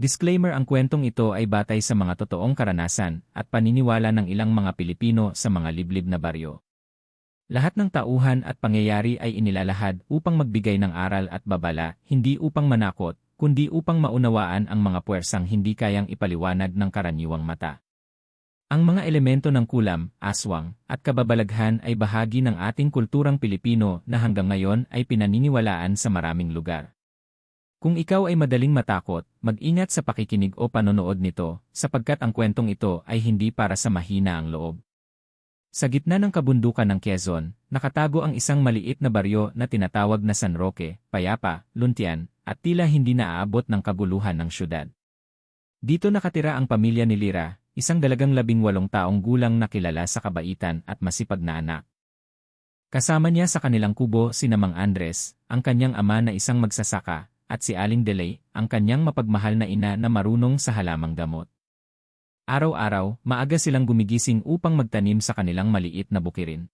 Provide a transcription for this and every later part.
Disclaimer ang kwentong ito ay batay sa mga totoong karanasan at paniniwala ng ilang mga Pilipino sa mga liblib na baryo. Lahat ng tauhan at pangyayari ay inilalahad upang magbigay ng aral at babala, hindi upang manakot, kundi upang maunawaan ang mga puwersang hindi kayang ipaliwanag ng karaniwang mata. Ang mga elemento ng kulam, aswang, at kababalaghan ay bahagi ng ating kulturang Pilipino na hanggang ngayon ay pinaniniwalaan sa maraming lugar. Kung ikaw ay madaling matakot, mag-ingat sa pakikinig o panonood nito, sapagkat ang kwentong ito ay hindi para sa mahina ang loob. Sa gitna ng kabundukan ng Quezon, nakatago ang isang maliit na baryo na tinatawag na San Roque, Payapa, Luntian, at tila hindi naaabot ng kaguluhan ng syudad. Dito nakatira ang pamilya ni Lira, isang dalagang labing walong taong gulang na kilala sa kabaitan at masipag na anak. Kasama niya sa kanilang kubo si Namang Andres, ang kanyang ama na isang magsasaka, at si Aling Delay, ang kanyang mapagmahal na ina na marunong sa halamang gamot. Araw-araw, maaga silang gumigising upang magtanim sa kanilang maliit na bukirin.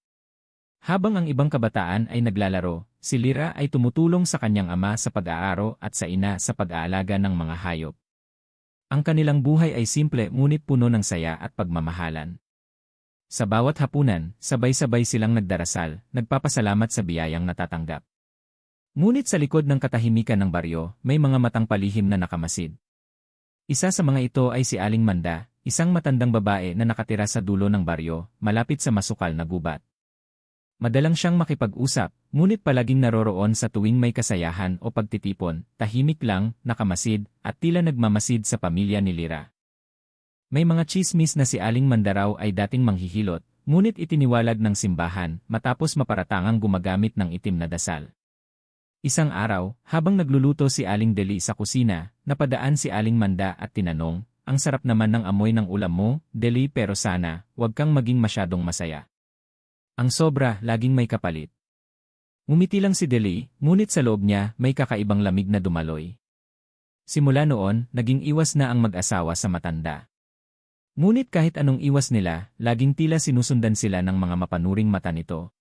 Habang ang ibang kabataan ay naglalaro, si Lira ay tumutulong sa kanyang ama sa pag-aaro at sa ina sa pag-aalaga ng mga hayop. Ang kanilang buhay ay simple ngunit puno ng saya at pagmamahalan. Sa bawat hapunan, sabay-sabay silang nagdarasal, nagpapasalamat sa biyayang natatanggap. Ngunit sa likod ng katahimikan ng baryo, may mga matang palihim na nakamasid. Isa sa mga ito ay si Aling Manda, isang matandang babae na nakatira sa dulo ng baryo, malapit sa masukal na gubat. Madalang siyang makipag-usap, ngunit palaging naroroon sa tuwing may kasayahan o pagtitipon, tahimik lang, nakamasid, at tila nagmamasid sa pamilya ni Lira. May mga chismis na si Aling Mandaraw ay dating manghihilot, ngunit itiniwalag ng simbahan matapos maparatangang gumagamit ng itim na dasal. Isang araw, habang nagluluto si Aling Deli sa kusina, napadaan si Aling Manda at tinanong, ang sarap naman ng amoy ng ulam mo, Deli pero sana, huwag kang maging masyadong masaya. Ang sobra, laging may kapalit. Ngumiti lang si Deli, ngunit sa loob niya may kakaibang lamig na dumaloy. Simula noon, naging iwas na ang mag-asawa sa matanda. Ngunit kahit anong iwas nila, laging tila sinusundan sila ng mga mapanuring mata nito.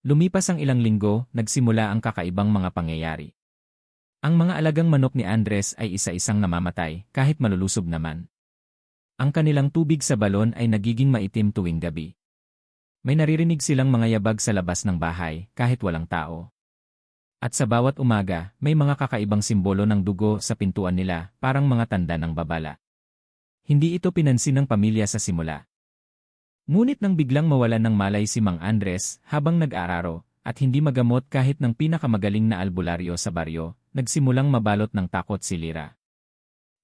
Lumipas ang ilang linggo, nagsimula ang kakaibang mga pangyayari. Ang mga alagang manok ni Andres ay isa-isang namamatay, kahit malulusob naman. Ang kanilang tubig sa balon ay nagiging maitim tuwing gabi. May naririnig silang mga yabag sa labas ng bahay, kahit walang tao. At sa bawat umaga, may mga kakaibang simbolo ng dugo sa pintuan nila, parang mga tanda ng babala. Hindi ito pinansin ng pamilya sa simula. Ngunit nang biglang mawalan ng malay si Mang Andres habang nag-araro, at hindi magamot kahit ng pinakamagaling na albularyo sa baryo, nagsimulang mabalot ng takot si Lira.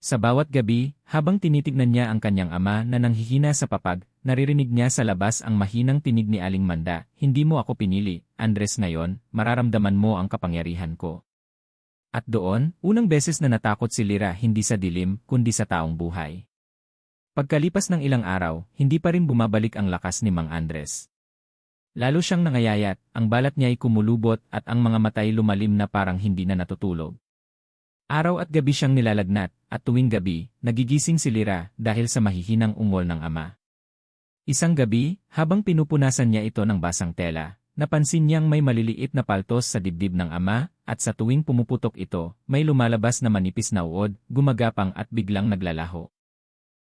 Sa bawat gabi, habang tinitignan niya ang kanyang ama na nanghihina sa papag, naririnig niya sa labas ang mahinang tinig ni Aling Manda, Hindi mo ako pinili, Andres ngayon, mararamdaman mo ang kapangyarihan ko. At doon, unang beses na natakot si Lira hindi sa dilim, kundi sa taong buhay. Pagkalipas ng ilang araw, hindi pa rin bumabalik ang lakas ni Mang Andres. Lalo siyang nangayayat, ang balat niya ay kumulubot at ang mga matay lumalim na parang hindi na natutulog. Araw at gabi siyang nilalagnat, at tuwing gabi, nagigising si Lira dahil sa mahihinang ungol ng ama. Isang gabi, habang pinupunasan niya ito ng basang tela, napansin niyang may maliliit na paltos sa dibdib ng ama, at sa tuwing pumuputok ito, may lumalabas na manipis na uod, gumagapang at biglang naglalaho.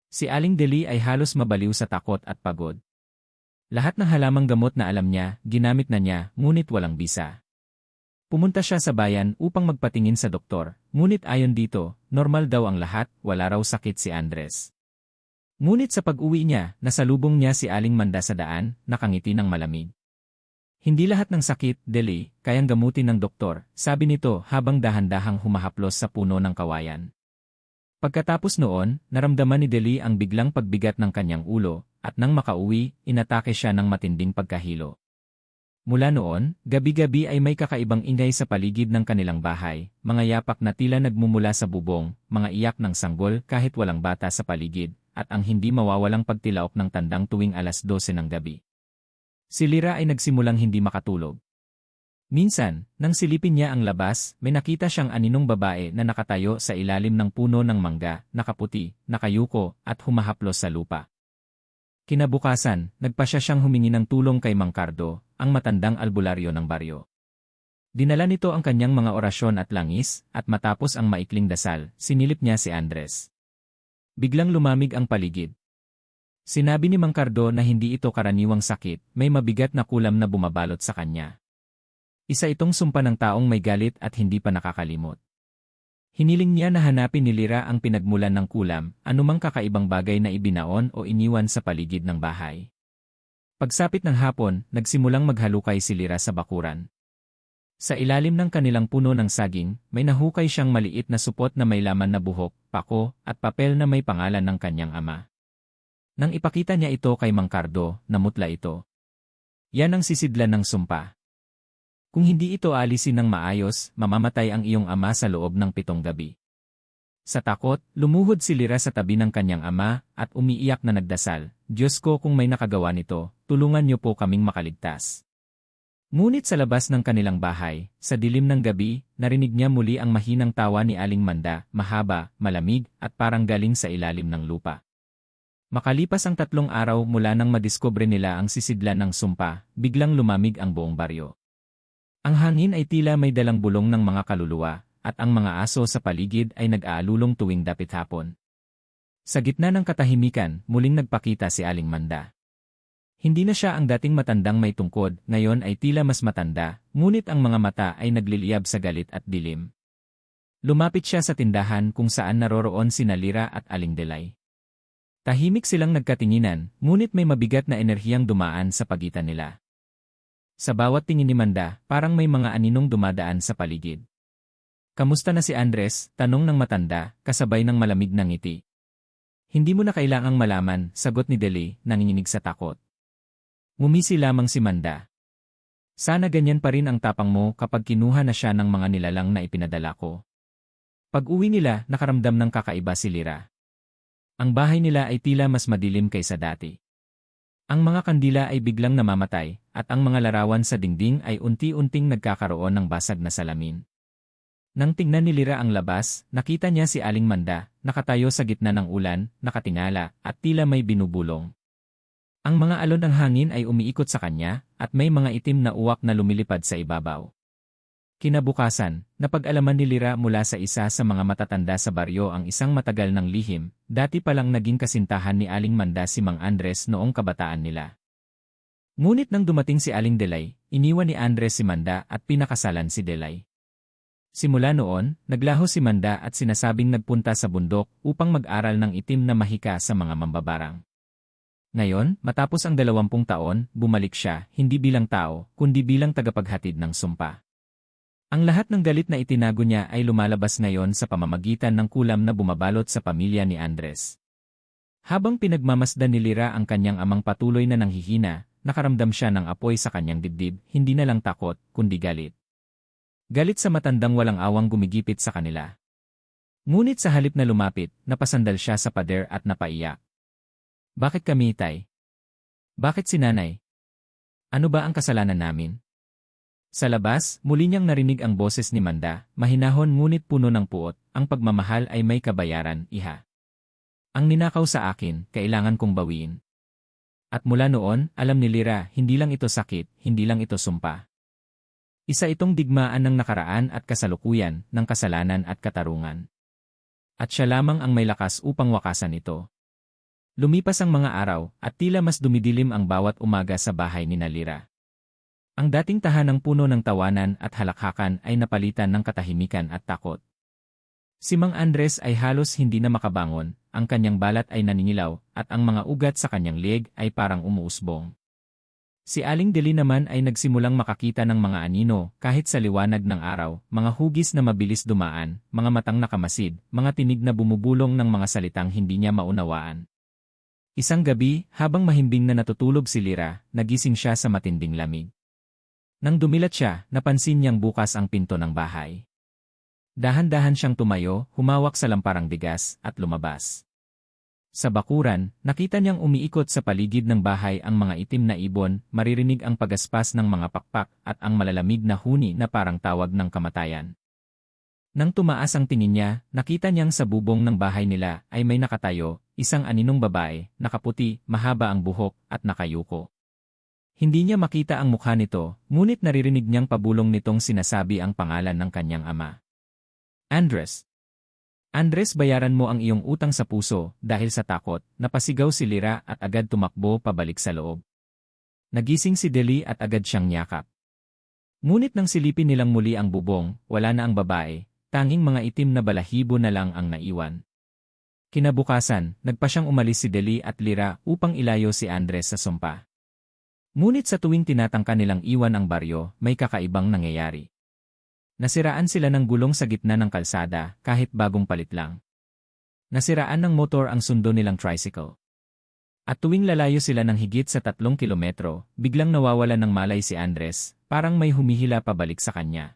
Si Aling Deli ay halos mabaliw sa takot at pagod. Lahat ng halamang gamot na alam niya, ginamit na niya, ngunit walang bisa. Pumunta siya sa bayan upang magpatingin sa doktor, ngunit ayon dito, normal daw ang lahat, wala raw sakit si Andres. Ngunit sa pag-uwi niya, nasalubong niya si Aling Manda sa daan, nakangiti ng malamig. Hindi lahat ng sakit, deli, kayang gamutin ng doktor, sabi nito habang dahan-dahang humahaplos sa puno ng kawayan. Pagkatapos noon, naramdaman ni Deli ang biglang pagbigat ng kanyang ulo, at nang makauwi, inatake siya ng matinding pagkahilo. Mula noon, gabi-gabi ay may kakaibang ingay sa paligid ng kanilang bahay, mga yapak na tila nagmumula sa bubong, mga iyak ng sanggol kahit walang bata sa paligid, at ang hindi mawawalang pagtilaok ng tandang tuwing alas 12 ng gabi. Si Lira ay nagsimulang hindi makatulog. Minsan, nang silipin niya ang labas, may nakita siyang aninong babae na nakatayo sa ilalim ng puno ng mangga, nakaputi, nakayuko, at humahaplos sa lupa. Kinabukasan, nagpa siya siyang humingi ng tulong kay Mang Cardo, ang matandang albularyo ng baryo. Dinala nito ang kanyang mga orasyon at langis, at matapos ang maikling dasal, sinilip niya si Andres. Biglang lumamig ang paligid. Sinabi ni Mang Cardo na hindi ito karaniwang sakit, may mabigat na kulam na bumabalot sa kanya. Isa itong sumpa ng taong may galit at hindi pa nakakalimot. Hiniling niya na hanapin ni Lira ang pinagmulan ng kulam, anumang kakaibang bagay na ibinaon o iniwan sa paligid ng bahay. Pagsapit ng hapon, nagsimulang maghalukay si Lira sa bakuran. Sa ilalim ng kanilang puno ng saging, may nahukay siyang maliit na supot na may laman na buhok, pako, at papel na may pangalan ng kanyang ama. Nang ipakita niya ito kay Mang Cardo, namutla ito. Yan ang sisidlan ng sumpa. Kung hindi ito alisin ng maayos, mamamatay ang iyong ama sa loob ng pitong gabi. Sa takot, lumuhod si Lira sa tabi ng kanyang ama at umiiyak na nagdasal, Diyos ko kung may nakagawa nito, tulungan niyo po kaming makaligtas. Ngunit sa labas ng kanilang bahay, sa dilim ng gabi, narinig niya muli ang mahinang tawa ni Aling Manda, mahaba, malamig, at parang galing sa ilalim ng lupa. Makalipas ang tatlong araw mula nang madiskubre nila ang sisidlan ng sumpa, biglang lumamig ang buong baryo. Ang hangin ay tila may dalang bulong ng mga kaluluwa, at ang mga aso sa paligid ay nag-aalulong tuwing dapit hapon. Sa gitna ng katahimikan, muling nagpakita si Aling Manda. Hindi na siya ang dating matandang may tungkod, ngayon ay tila mas matanda, ngunit ang mga mata ay nagliliyab sa galit at dilim. Lumapit siya sa tindahan kung saan naroroon si Nalira at Aling Delay. Tahimik silang nagkatinginan, ngunit may mabigat na enerhiyang dumaan sa pagitan nila. Sa bawat tingin ni Manda, parang may mga aninong dumadaan sa paligid. Kamusta na si Andres? Tanong ng matanda, kasabay ng malamig na ngiti. Hindi mo na kailangang malaman, sagot ni Delay, nanginginig sa takot. Ngumisi lamang si Manda. Sana ganyan pa rin ang tapang mo kapag kinuha na siya ng mga nilalang na ipinadala ko. Pag uwi nila, nakaramdam ng kakaiba si Lira. Ang bahay nila ay tila mas madilim kaysa dati. Ang mga kandila ay biglang namamatay, at ang mga larawan sa dingding ay unti-unting nagkakaroon ng basag na salamin. Nang tingnan ni Lira ang labas, nakita niya si Aling Manda, nakatayo sa gitna ng ulan, nakatingala, at tila may binubulong. Ang mga alon ng hangin ay umiikot sa kanya, at may mga itim na uwak na lumilipad sa ibabaw. Kinabukasan, napag-alaman ni Lira mula sa isa sa mga matatanda sa baryo ang isang matagal ng lihim, dati palang naging kasintahan ni Aling Manda si Mang Andres noong kabataan nila. Ngunit nang dumating si Aling Delay, iniwan ni Andres si Manda at pinakasalan si Delay. Simula noon, naglaho si Manda at sinasabing nagpunta sa bundok upang mag-aral ng itim na mahika sa mga mambabarang. Ngayon, matapos ang dalawampung taon, bumalik siya, hindi bilang tao, kundi bilang tagapaghatid ng sumpa. Ang lahat ng galit na itinago niya ay lumalabas ngayon sa pamamagitan ng kulam na bumabalot sa pamilya ni Andres. Habang pinagmamasdan ni Lira ang kanyang amang patuloy na nanghihina, nakaramdam siya ng apoy sa kanyang dibdib, hindi na lang takot, kundi galit. Galit sa matandang walang awang gumigipit sa kanila. Ngunit sa halip na lumapit, napasandal siya sa pader at napaiyak. Bakit kami, tay? Bakit si nanay? Ano ba ang kasalanan namin? Sa labas, muli niyang narinig ang boses ni Manda, mahinahon ngunit puno ng puot, ang pagmamahal ay may kabayaran, iha. Ang ninakaw sa akin, kailangan kong bawiin. At mula noon, alam ni Lira, hindi lang ito sakit, hindi lang ito sumpa. Isa itong digmaan ng nakaraan at kasalukuyan, ng kasalanan at katarungan. At siya lamang ang may lakas upang wakasan ito. Lumipas ang mga araw, at tila mas dumidilim ang bawat umaga sa bahay ni Nalira. Ang dating tahanang puno ng tawanan at halakhakan ay napalitan ng katahimikan at takot. Si Mang Andres ay halos hindi na makabangon, ang kanyang balat ay naningilaw, at ang mga ugat sa kanyang leg ay parang umuusbong. Si Aling Deli naman ay nagsimulang makakita ng mga anino, kahit sa liwanag ng araw, mga hugis na mabilis dumaan, mga matang nakamasid, mga tinig na bumubulong ng mga salitang hindi niya maunawaan. Isang gabi, habang mahimbing na natutulog si Lira, nagising siya sa matinding lamig. Nang dumilat siya, napansin niyang bukas ang pinto ng bahay. Dahan-dahan siyang tumayo, humawak sa lamparang bigas, at lumabas. Sa bakuran, nakita niyang umiikot sa paligid ng bahay ang mga itim na ibon, maririnig ang pagaspas ng mga pakpak at ang malalamig na huni na parang tawag ng kamatayan. Nang tumaas ang tingin niya, nakita niyang sa bubong ng bahay nila ay may nakatayo, isang aninong babae, nakaputi, mahaba ang buhok, at nakayuko. Hindi niya makita ang mukha nito, ngunit naririnig niyang pabulong nitong sinasabi ang pangalan ng kanyang ama. Andres. Andres bayaran mo ang iyong utang sa puso dahil sa takot, napasigaw si Lira at agad tumakbo pabalik sa loob. Nagising si Deli at agad siyang yakap. Ngunit nang silipin nilang muli ang bubong, wala na ang babae, tanging mga itim na balahibo na lang ang naiwan. Kinabukasan, nagpa siyang umalis si Deli at Lira upang ilayo si Andres sa sumpa. Ngunit sa tuwing tinatangka nilang iwan ang baryo, may kakaibang nangyayari. Nasiraan sila ng gulong sa gitna ng kalsada kahit bagong palit lang. Nasiraan ng motor ang sundo nilang tricycle. At tuwing lalayo sila ng higit sa tatlong kilometro, biglang nawawala ng malay si Andres, parang may humihila pabalik sa kanya.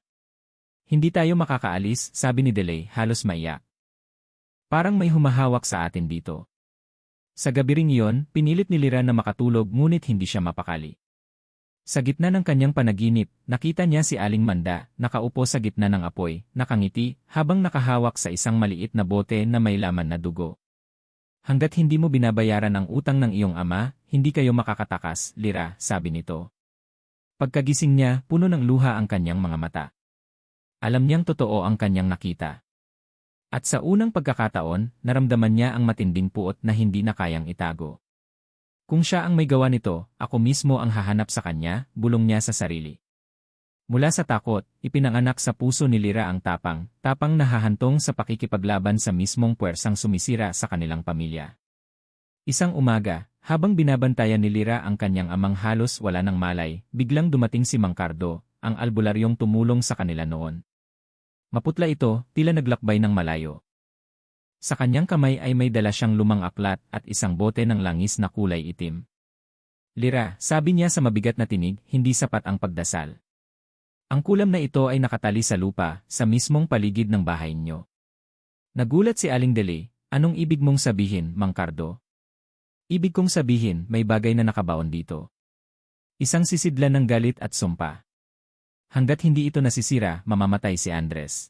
Hindi tayo makakaalis, sabi ni Delay, halos maiyak. Parang may humahawak sa atin dito. Sa gabi ring iyon, pinilit ni Lira na makatulog ngunit hindi siya mapakali. Sa gitna ng kanyang panaginip, nakita niya si Aling Manda, nakaupo sa gitna ng apoy, nakangiti, habang nakahawak sa isang maliit na bote na may laman na dugo. Hanggat hindi mo binabayaran ang utang ng iyong ama, hindi kayo makakatakas, Lira, sabi nito. Pagkagising niya, puno ng luha ang kanyang mga mata. Alam niyang totoo ang kanyang nakita. At sa unang pagkakataon, naramdaman niya ang matinding puot na hindi na kayang itago. Kung siya ang may gawa nito, ako mismo ang hahanap sa kanya, bulong niya sa sarili. Mula sa takot, ipinanganak sa puso ni Lira ang tapang, tapang nahahantong sa pakikipaglaban sa mismong puwersang sumisira sa kanilang pamilya. Isang umaga, habang binabantayan ni Lira ang kanyang amang halos wala ng malay, biglang dumating si Mang Cardo, ang albularyong tumulong sa kanila noon. Maputla ito, tila naglakbay ng malayo. Sa kanyang kamay ay may dala siyang lumang aklat at isang bote ng langis na kulay itim. Lira, sabi niya sa mabigat na tinig, hindi sapat ang pagdasal. Ang kulam na ito ay nakatali sa lupa, sa mismong paligid ng bahay niyo. Nagulat si Aling Dele, anong ibig mong sabihin, Mang Cardo? Ibig kong sabihin, may bagay na nakabaon dito. Isang sisidlan ng galit at sumpa. Hanggat hindi ito nasisira, mamamatay si Andres.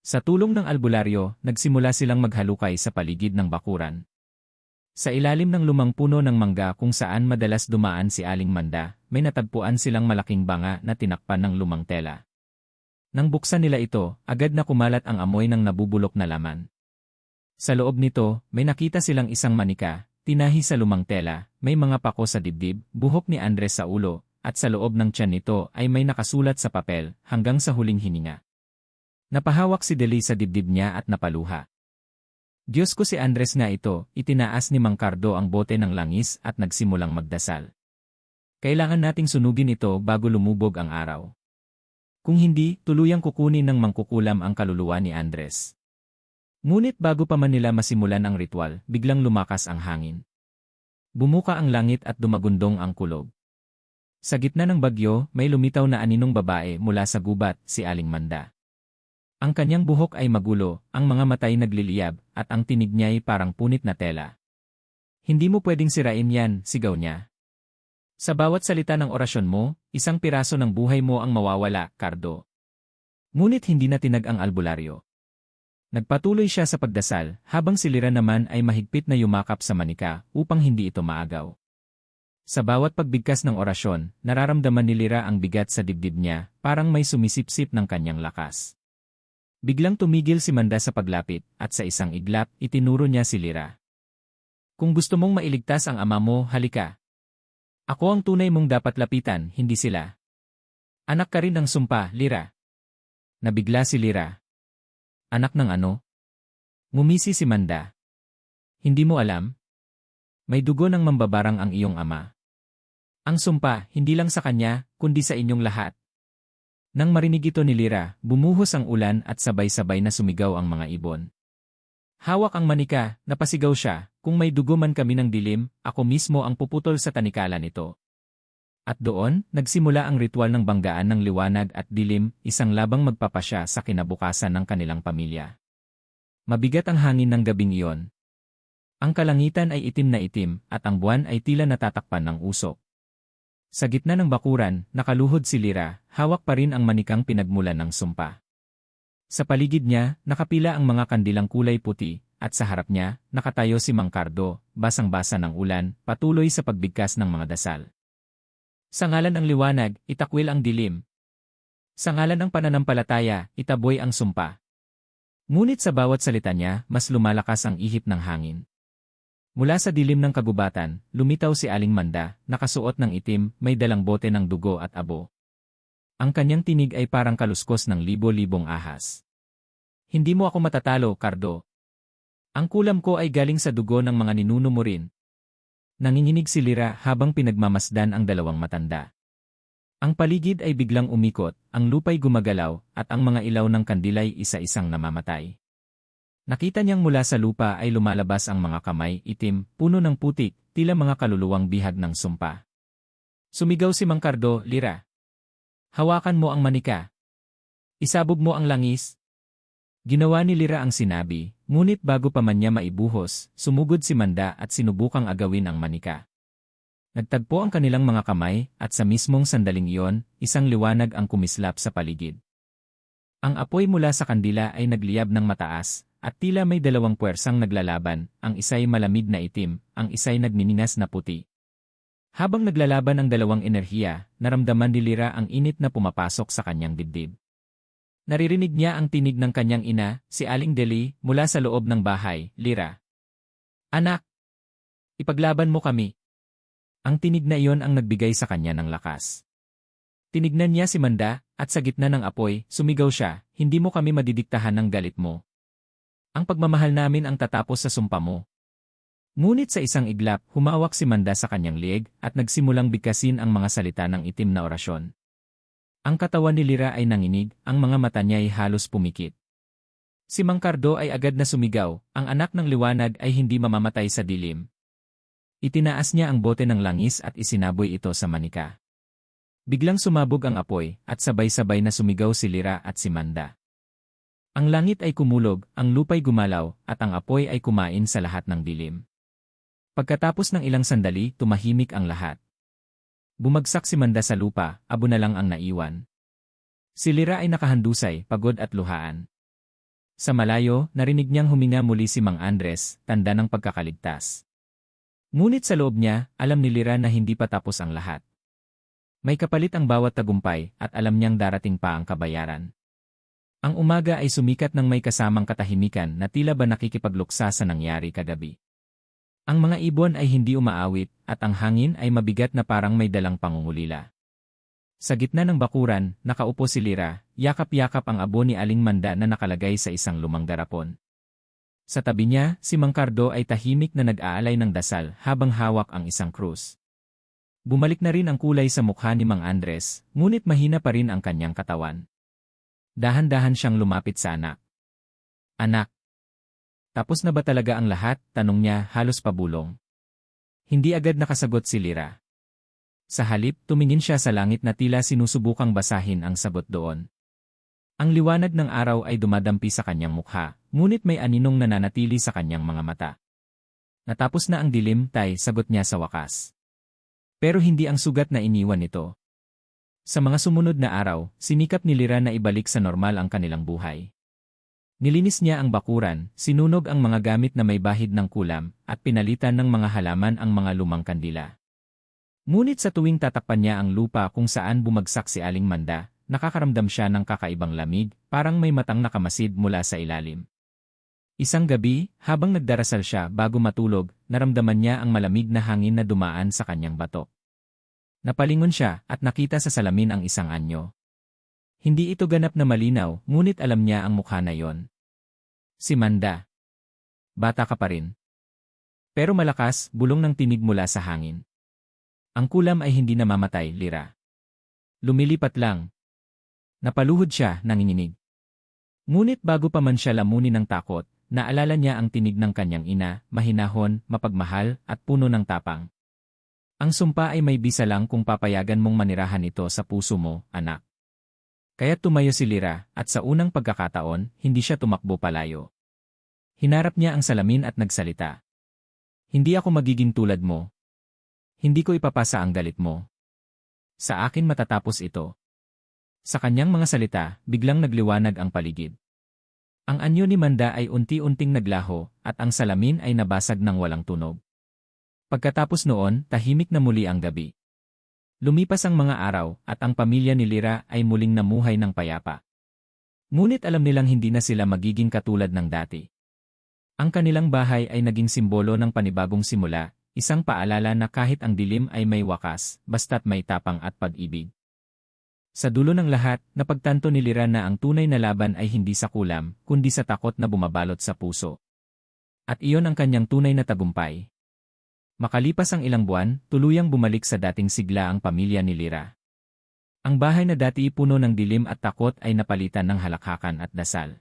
Sa tulong ng albularyo, nagsimula silang maghalukay sa paligid ng bakuran. Sa ilalim ng lumang puno ng mangga kung saan madalas dumaan si Aling Manda, may natagpuan silang malaking banga na tinakpan ng lumang tela. Nang buksan nila ito, agad na kumalat ang amoy ng nabubulok na laman. Sa loob nito, may nakita silang isang manika, tinahi sa lumang tela, may mga pako sa dibdib, buhok ni Andres sa ulo, at sa loob ng tiyan nito ay may nakasulat sa papel hanggang sa huling hininga. Napahawak si Deli sa dibdib niya at napaluha. Diyos ko si Andres nga ito, itinaas ni Mang Cardo ang bote ng langis at nagsimulang magdasal. Kailangan nating sunugin ito bago lumubog ang araw. Kung hindi, tuluyang kukunin ng mangkukulam ang kaluluwa ni Andres. Ngunit bago pa man nila masimulan ang ritual, biglang lumakas ang hangin. Bumuka ang langit at dumagundong ang kulog. Sa gitna ng bagyo, may lumitaw na aninong babae mula sa gubat, si Aling Manda. Ang kanyang buhok ay magulo, ang mga matay nagliliyab, at ang tinig niya ay parang punit na tela. Hindi mo pwedeng sirain yan, sigaw niya. Sa bawat salita ng orasyon mo, isang piraso ng buhay mo ang mawawala, Cardo. Ngunit hindi na tinag ang albularyo. Nagpatuloy siya sa pagdasal, habang si Lira naman ay mahigpit na yumakap sa manika upang hindi ito maagaw. Sa bawat pagbigkas ng orasyon, nararamdaman ni Lira ang bigat sa dibdib niya, parang may sumisipsip ng kanyang lakas. Biglang tumigil si Manda sa paglapit, at sa isang iglap, itinuro niya si Lira. Kung gusto mong mailigtas ang ama mo, halika. Ako ang tunay mong dapat lapitan, hindi sila. Anak ka rin ng sumpa, Lira. Nabigla si Lira. Anak ng ano? Ngumisi si Manda. Hindi mo alam? May dugo ng mambabarang ang iyong ama. Ang sumpa, hindi lang sa kanya, kundi sa inyong lahat. Nang marinig ito ni Lira, bumuhos ang ulan at sabay-sabay na sumigaw ang mga ibon. Hawak ang manika, napasigaw siya, kung may dugo man kami ng dilim, ako mismo ang puputol sa tanikala nito. At doon, nagsimula ang ritual ng banggaan ng liwanag at dilim, isang labang magpapasya sa kinabukasan ng kanilang pamilya. Mabigat ang hangin ng gabing iyon. Ang kalangitan ay itim na itim, at ang buwan ay tila natatakpan ng usok. Sa gitna ng bakuran, nakaluhod si Lira, hawak pa rin ang manikang pinagmulan ng sumpa. Sa paligid niya, nakapila ang mga kandilang kulay puti, at sa harap niya, nakatayo si Mang Cardo, basang-basa ng ulan, patuloy sa pagbigkas ng mga dasal. Sa ngalan ng liwanag, itakwil ang dilim. Sa ngalan ng pananampalataya, itaboy ang sumpa. Ngunit sa bawat salita niya, mas lumalakas ang ihip ng hangin. Mula sa dilim ng kagubatan, lumitaw si Aling Manda, nakasuot ng itim, may dalang bote ng dugo at abo. Ang kanyang tinig ay parang kaluskos ng libo-libong ahas. Hindi mo ako matatalo, Cardo. Ang kulam ko ay galing sa dugo ng mga ninuno mo rin. Nanginginig si Lira habang pinagmamasdan ang dalawang matanda. Ang paligid ay biglang umikot, ang lupay gumagalaw, at ang mga ilaw ng kandilay isa-isang namamatay. Nakita niyang mula sa lupa ay lumalabas ang mga kamay, itim, puno ng putik, tila mga kaluluwang bihag ng sumpa. Sumigaw si Mangkardo, Lira. Hawakan mo ang manika. Isabog mo ang langis. Ginawa ni Lira ang sinabi, ngunit bago pa man niya maibuhos, sumugod si Manda at sinubukang agawin ang manika. Nagtagpo ang kanilang mga kamay at sa mismong sandaling iyon, isang liwanag ang kumislap sa paligid. Ang apoy mula sa kandila ay nagliyab ng mataas, at tila may dalawang puwersang naglalaban, ang isa'y malamig na itim, ang isa'y nagnininas na puti. Habang naglalaban ang dalawang enerhiya, naramdaman ni Lira ang init na pumapasok sa kanyang dibdib. Naririnig niya ang tinig ng kanyang ina, si Aling Deli, mula sa loob ng bahay, Lira. Anak! Ipaglaban mo kami. Ang tinig na iyon ang nagbigay sa kanya ng lakas. Tinignan niya si Manda, at sa gitna ng apoy, sumigaw siya, hindi mo kami madidiktahan ng galit mo. Ang pagmamahal namin ang tatapos sa sumpa mo. Ngunit sa isang iglap, humawak si Manda sa kanyang lieg at nagsimulang bigkasin ang mga salita ng itim na orasyon. Ang katawan ni Lira ay nanginig, ang mga mata niya ay halos pumikit. Si Mangkardo ay agad na sumigaw, ang anak ng liwanag ay hindi mamamatay sa dilim. Itinaas niya ang bote ng langis at isinaboy ito sa manika. Biglang sumabog ang apoy at sabay-sabay na sumigaw si Lira at si Manda. Ang langit ay kumulog, ang lupay gumalaw, at ang apoy ay kumain sa lahat ng dilim. Pagkatapos ng ilang sandali, tumahimik ang lahat. Bumagsak si Manda sa lupa, abo na lang ang naiwan. Si Lira ay nakahandusay, pagod at luhaan. Sa malayo, narinig niyang huminga muli si Mang Andres, tanda ng pagkakaligtas. Ngunit sa loob niya, alam ni Lira na hindi pa tapos ang lahat. May kapalit ang bawat tagumpay at alam niyang darating pa ang kabayaran. Ang umaga ay sumikat ng may kasamang katahimikan na tila ba nakikipagluksa sa nangyari kagabi. Ang mga ibon ay hindi umaawit at ang hangin ay mabigat na parang may dalang pangungulila. Sa gitna ng bakuran, nakaupo si Lira, yakap-yakap ang abo ni Aling Manda na nakalagay sa isang lumang garapon. Sa tabi niya, si Mangkardo ay tahimik na nag-aalay ng dasal habang hawak ang isang krus. Bumalik na rin ang kulay sa mukha ni Mang Andres, ngunit mahina pa rin ang kanyang katawan. Dahan-dahan siyang lumapit sa anak. Anak. Tapos na ba talaga ang lahat? Tanong niya halos pabulong. Hindi agad nakasagot si Lira. Sa halip, tumingin siya sa langit na tila sinusubukang basahin ang sagot doon. Ang liwanag ng araw ay dumadampi sa kanyang mukha, ngunit may aninong nananatili sa kanyang mga mata. Natapos na ang dilim, tay, sagot niya sa wakas. Pero hindi ang sugat na iniwan nito. Sa mga sumunod na araw, sinikap ni Lira na ibalik sa normal ang kanilang buhay. Nilinis niya ang bakuran, sinunog ang mga gamit na may bahid ng kulam, at pinalitan ng mga halaman ang mga lumang kandila. Ngunit sa tuwing tatakpan niya ang lupa kung saan bumagsak si Aling Manda, nakakaramdam siya ng kakaibang lamig, parang may matang nakamasid mula sa ilalim. Isang gabi, habang nagdarasal siya bago matulog, naramdaman niya ang malamig na hangin na dumaan sa kanyang batok. Napalingon siya at nakita sa salamin ang isang anyo. Hindi ito ganap na malinaw, ngunit alam niya ang mukha na yon. Si Manda. Bata ka pa rin. Pero malakas, bulong ng tinig mula sa hangin. Ang kulam ay hindi namamatay, Lira. Lumilipat lang, Napaluhod siya, nanginginig. Ngunit bago pa man siya lamunin ng takot, naalala niya ang tinig ng kanyang ina, mahinahon, mapagmahal, at puno ng tapang. Ang sumpa ay may bisa lang kung papayagan mong manirahan ito sa puso mo, anak. Kaya tumayo si Lira, at sa unang pagkakataon, hindi siya tumakbo palayo. Hinarap niya ang salamin at nagsalita. Hindi ako magiging tulad mo. Hindi ko ipapasa ang galit mo. Sa akin matatapos ito. Sa kanyang mga salita, biglang nagliwanag ang paligid. Ang anyo ni Manda ay unti-unting naglaho at ang salamin ay nabasag ng walang tunog. Pagkatapos noon, tahimik na muli ang gabi. Lumipas ang mga araw at ang pamilya ni Lira ay muling namuhay ng payapa. Ngunit alam nilang hindi na sila magiging katulad ng dati. Ang kanilang bahay ay naging simbolo ng panibagong simula, isang paalala na kahit ang dilim ay may wakas, basta't may tapang at pag-ibig. Sa dulo ng lahat, napagtanto ni Lira na ang tunay na laban ay hindi sa kulam, kundi sa takot na bumabalot sa puso. At iyon ang kanyang tunay na tagumpay. Makalipas ang ilang buwan, tuluyang bumalik sa dating sigla ang pamilya ni Lira. Ang bahay na dati puno ng dilim at takot ay napalitan ng halakhakan at dasal.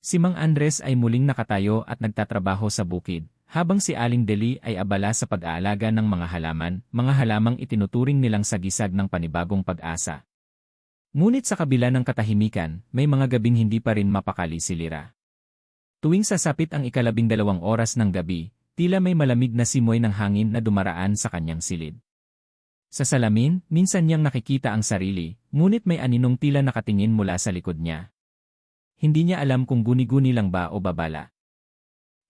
Si Mang Andres ay muling nakatayo at nagtatrabaho sa bukid, habang si Aling Deli ay abala sa pag-aalaga ng mga halaman, mga halamang itinuturing nilang sagisag ng panibagong pag-asa. Ngunit sa kabila ng katahimikan, may mga gabing hindi pa rin mapakali si Lira. Tuwing sasapit ang ikalabing dalawang oras ng gabi, Tila may malamig na simoy ng hangin na dumaraan sa kanyang silid. Sa salamin, minsan niyang nakikita ang sarili, ngunit may aninong tila nakatingin mula sa likod niya. Hindi niya alam kung guni-guni lang ba o babala.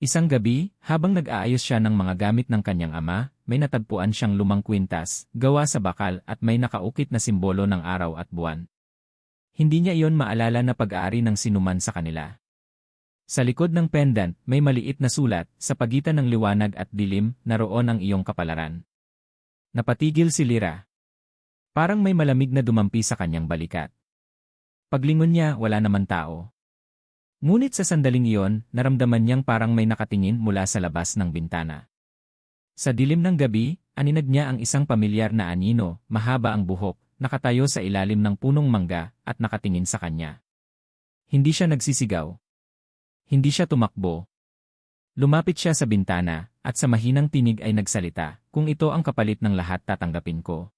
Isang gabi, habang nag-aayos siya ng mga gamit ng kanyang ama, may natagpuan siyang lumang kwintas, gawa sa bakal at may nakaukit na simbolo ng araw at buwan. Hindi niya iyon maalala na pag-aari ng sinuman sa kanila. Sa likod ng pendant, may maliit na sulat, sa pagitan ng liwanag at dilim, naroon ang iyong kapalaran. Napatigil si Lira. Parang may malamig na dumampi sa kanyang balikat. Paglingon niya, wala naman tao. Ngunit sa sandaling iyon, naramdaman niyang parang may nakatingin mula sa labas ng bintana. Sa dilim ng gabi, aninag niya ang isang pamilyar na anino, mahaba ang buhok, nakatayo sa ilalim ng punong mangga, at nakatingin sa kanya. Hindi siya nagsisigaw, hindi siya tumakbo. Lumapit siya sa bintana, at sa mahinang tinig ay nagsalita, kung ito ang kapalit ng lahat tatanggapin ko.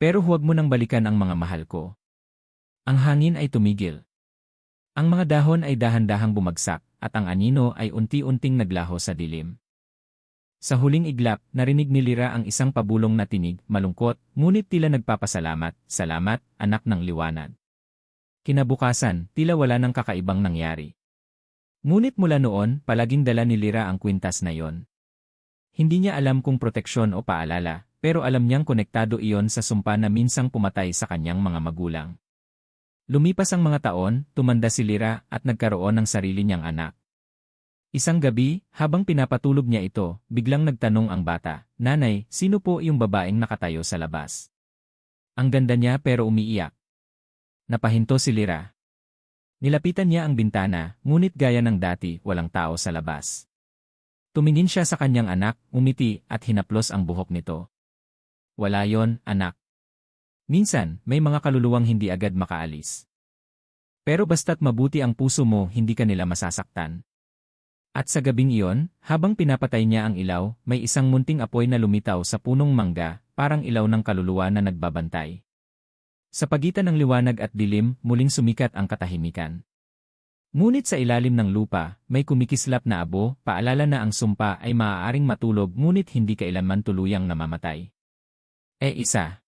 Pero huwag mo nang balikan ang mga mahal ko. Ang hangin ay tumigil. Ang mga dahon ay dahan-dahang bumagsak, at ang anino ay unti-unting naglaho sa dilim. Sa huling iglap, narinig ni Lira ang isang pabulong na tinig, malungkot, ngunit tila nagpapasalamat, salamat, anak ng liwanag. Kinabukasan, tila wala nang kakaibang nangyari. Ngunit mula noon, palaging dala ni Lira ang kwintas na yon. Hindi niya alam kung proteksyon o paalala, pero alam niyang konektado iyon sa sumpa na minsang pumatay sa kanyang mga magulang. Lumipas ang mga taon, tumanda si Lira at nagkaroon ng sarili niyang anak. Isang gabi, habang pinapatulog niya ito, biglang nagtanong ang bata, Nanay, sino po yung babaeng nakatayo sa labas? Ang ganda niya pero umiiyak. Napahinto si Lira. Nilapitan niya ang bintana, ngunit gaya ng dati, walang tao sa labas. Tumingin siya sa kanyang anak, umiti, at hinaplos ang buhok nito. Wala yon, anak. Minsan, may mga kaluluwang hindi agad makaalis. Pero basta't mabuti ang puso mo, hindi ka nila masasaktan. At sa gabing iyon, habang pinapatay niya ang ilaw, may isang munting apoy na lumitaw sa punong mangga, parang ilaw ng kaluluwa na nagbabantay. Sa pagitan ng liwanag at dilim, muling sumikat ang katahimikan. Ngunit sa ilalim ng lupa, may kumikislap na abo, paalala na ang sumpa ay maaaring matulog ngunit hindi kailanman tuluyang namamatay. E isa.